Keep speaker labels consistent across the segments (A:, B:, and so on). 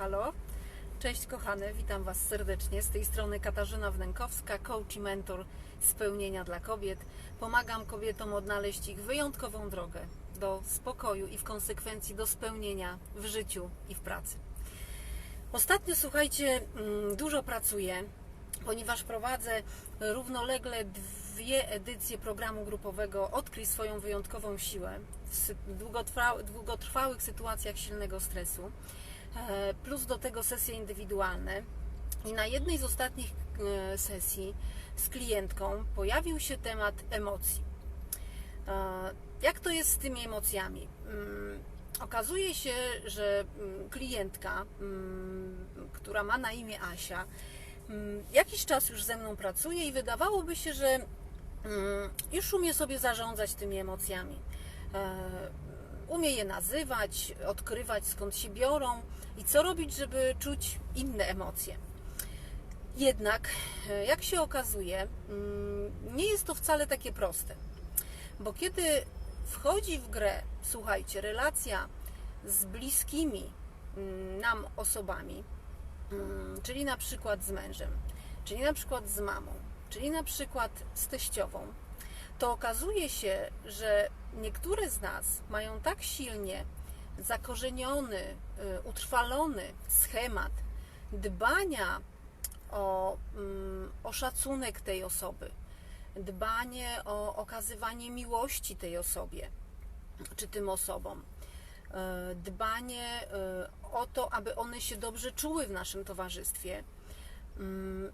A: halo. Cześć kochane, witam Was serdecznie. Z tej strony Katarzyna Wnękowska, coach i mentor spełnienia dla kobiet. Pomagam kobietom odnaleźć ich wyjątkową drogę do spokoju i w konsekwencji do spełnienia w życiu i w pracy. Ostatnio, słuchajcie, mm, dużo pracuję, ponieważ prowadzę równolegle dwie edycje programu grupowego Odkryj swoją wyjątkową siłę w długotrwałych sytuacjach silnego stresu, plus do tego sesje indywidualne. I na jednej z ostatnich e, sesji z klientką pojawił się temat emocji. E, Jak to jest z tymi emocjami? Mm, Okazuje się, że mm, klientka, mm, która ma na imię Asia, jakiś czas już ze mną pracuje i wydawałoby się, że już umie sobie zarządzać tymi emocjami. Umie je nazywać, odkrywać skąd się biorą i co robić, żeby czuć inne emocje. Jednak, e, jak się okazuje, mm, nie jest to wcale takie proste. Bo kiedy wchodzi w grę, słuchajcie, relacja z bliskimi mm, nam osobami, mm, czyli na przykład z mężem, czyli na przykład z mamą, czyli na przykład z teściową, to okazuje się, że niektóre z nas mają tak silnie zakorzeniony, y, utrwalony schemat dbania o, mm, o szacunek tej osoby, dbanie o okazywanie miłości tej osobie czy tym osobom, e, dbanie e, o to, aby one się dobrze czuły w naszym towarzystwie,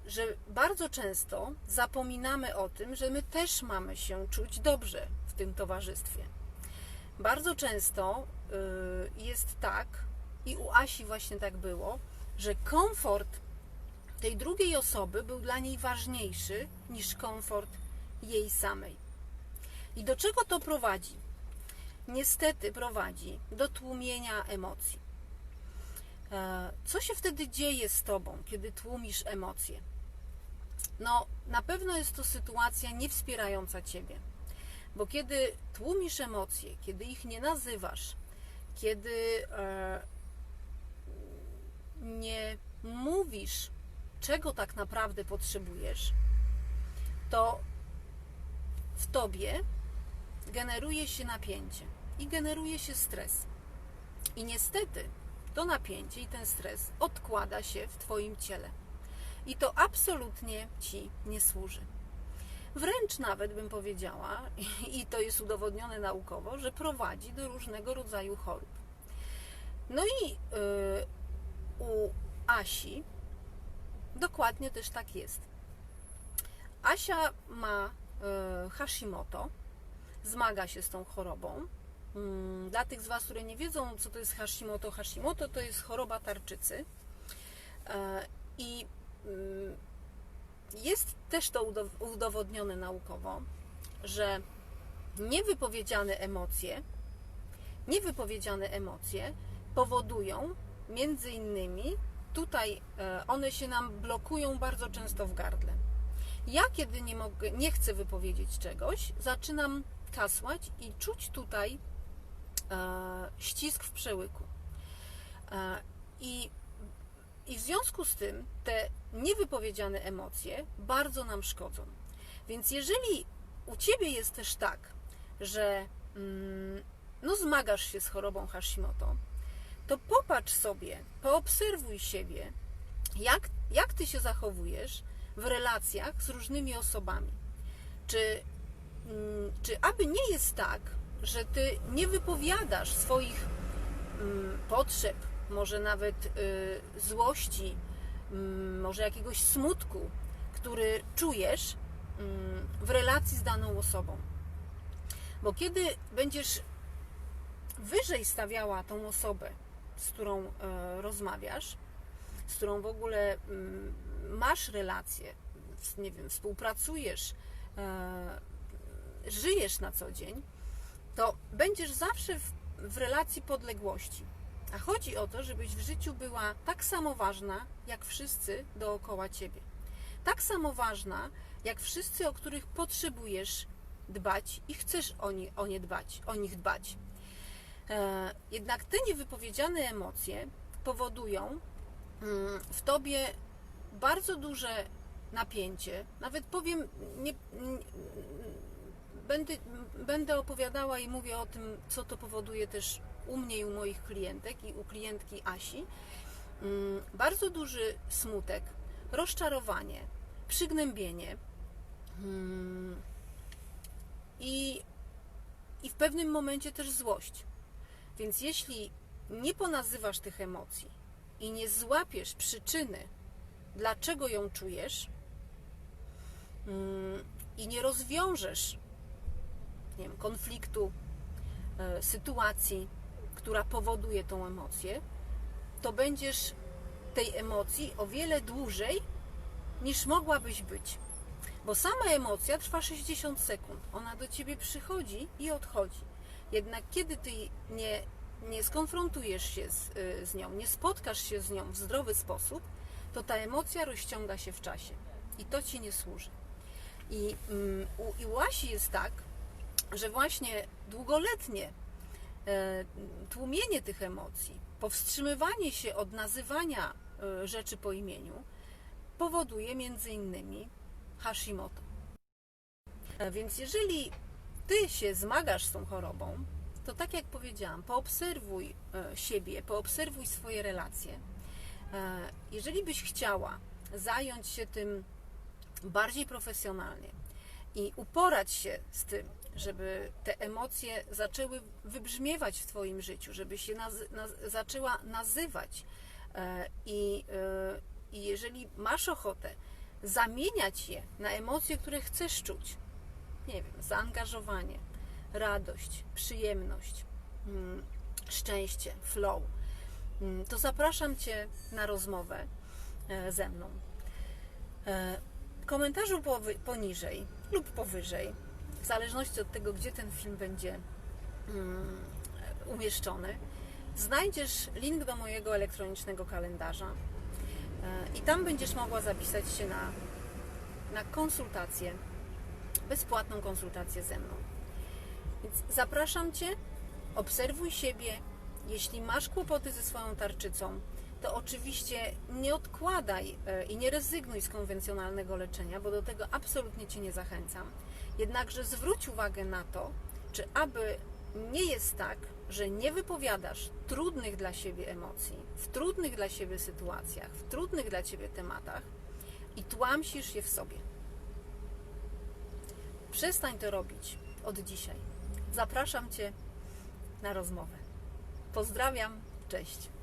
A: że bardzo często zapominamy o tym, że my też mamy się czuć dobrze w tym towarzystwie. Bardzo często y, jest tak, i u Asi właśnie tak było, że komfort tej drugiej osoby był dla niej ważniejszy niż komfort jej samej. I do czego to prowadzi? Niestety prowadzi do tłumienia emocji. Co się wtedy dzieje z tobą, kiedy tłumisz emocje? No, na pewno jest to sytuacja niewspierająca ciebie, bo kiedy tłumisz emocje, kiedy ich nie nazywasz, kiedy e, nie mówisz, czego tak naprawdę potrzebujesz, to w tobie generuje się napięcie i generuje się stres. I niestety to napięcie i ten stres odkłada się w Twoim ciele. I to absolutnie Ci nie służy. Wręcz nawet bym powiedziała, i to jest udowodnione naukowo, że prowadzi do różnego rodzaju chorób. No i yy, u Asi dokładnie też tak jest. Asia ma y, Hashimoto, zmaga się z tą chorobą. Mm, Dla tych z Was, które nie wiedzą, co to jest Hashimoto, Hashimoto to jest choroba tarczycy. E, I mm, jest też to udow- udowodnione naukowo, że niewypowiedziane emocje, niewypowiedziane emocje powodują między innymi tutaj e, one się nam blokują bardzo często w gardle. Ja, kiedy nie, mogę, nie chcę wypowiedzieć czegoś, zaczynam kasłać i czuć tutaj ścisk w przełyku. E, i, I w związku z tym te niewypowiedziane emocje bardzo nam szkodzą. Więc jeżeli u Ciebie jest też tak, że mm, no zmagasz się z chorobą Hashimoto, to popatrz sobie, poobserwuj siebie, jak, jak Ty się zachowujesz w relacjach z różnymi osobami. Czy, mm, czy aby nie jest tak, że Ty nie wypowiadasz swoich mm, potrzeb, może nawet y, złości, mm, może jakiegoś smutku, który czujesz mm, w relacji z daną osobą. Bo kiedy będziesz wyżej stawiała tą osobę, z którą e, rozmawiasz, z którą w ogóle masz relację, w- nie wiem, współpracujesz, e, żyjesz na co dzień, to będziesz zawsze w, w relacji podległości. A chodzi o to, żebyś w życiu była tak samo ważna, jak wszyscy dookoła ciebie. Tak samo ważna, jak wszyscy, o których potrzebujesz dbać i chcesz o, nie, o nie dbać, o nich dbać. E, Jednak te niewypowiedziane emocje powodują, mm, w tobie bardzo duże napięcie. Nawet powiem, nie, będę, będę opowiadała i mówię o tym, co to powoduje też u mnie i u moich klientek i u klientki Asi. Mm, Bardzo duży smutek, rozczarowanie, przygnębienie mm, i, i w pewnym momencie też złość. Więc jeśli nie ponazywasz tych emocji i nie złapiesz przyczyny, dlaczego ją czujesz, mm, i nie rozwiążesz nie wiem, konfliktu, e, sytuacji, która powoduje tą emocję, to będziesz tej emocji o wiele dłużej niż mogłabyś być. Bo sama emocja trwa 60 sekund. Ona do ciebie przychodzi i odchodzi. Jednak kiedy ty nie, nie skonfrontujesz się z, y, z nią, nie spotkasz się z nią w zdrowy sposób, to ta emocja rozciąga się w czasie. I to ci nie służy. I, mm, u, i u Asi jest tak, że właśnie długoletnie e, tłumienie tych emocji, powstrzymywanie się od nazywania e, rzeczy po imieniu powoduje między innymi Hashimoto. E, Więc jeżeli ty się zmagasz z tą chorobą, to tak jak powiedziałam, poobserwuj siebie, poobserwuj swoje relacje. Jeżeli byś chciała zająć się tym bardziej profesjonalnie i uporać się z tym, żeby te emocje zaczęły wybrzmiewać w Twoim życiu, żeby się naz- zaczęła nazywać. E, I, e, I jeżeli masz ochotę zamieniać je na emocje, które chcesz czuć, nie wiem, zaangażowanie, radość, przyjemność, mm, szczęście, flow, mm, to zapraszam Cię na rozmowę e, ze mną. Komentarzu poniżej lub powyżej, w zależności od tego, gdzie ten film będzie mm, umieszczony, znajdziesz link do mojego elektronicznego kalendarza E, i tam będziesz mogła zapisać się na, na konsultację, bezpłatną konsultację ze mną. Więc zapraszam Cię, obserwuj siebie. Jeśli masz kłopoty ze swoją tarczycą, to oczywiście nie odkładaj e, i nie rezygnuj z konwencjonalnego leczenia, bo do tego absolutnie Cię nie zachęcam. Jednakże zwróć uwagę na to, czy aby nie jest tak, że nie wypowiadasz trudnych dla siebie emocji, w trudnych dla siebie sytuacjach, w trudnych dla ciebie tematach i tłamsisz je w sobie. Przestań to robić od dzisiaj. Zapraszam Cię na rozmowę. Pozdrawiam, cześć.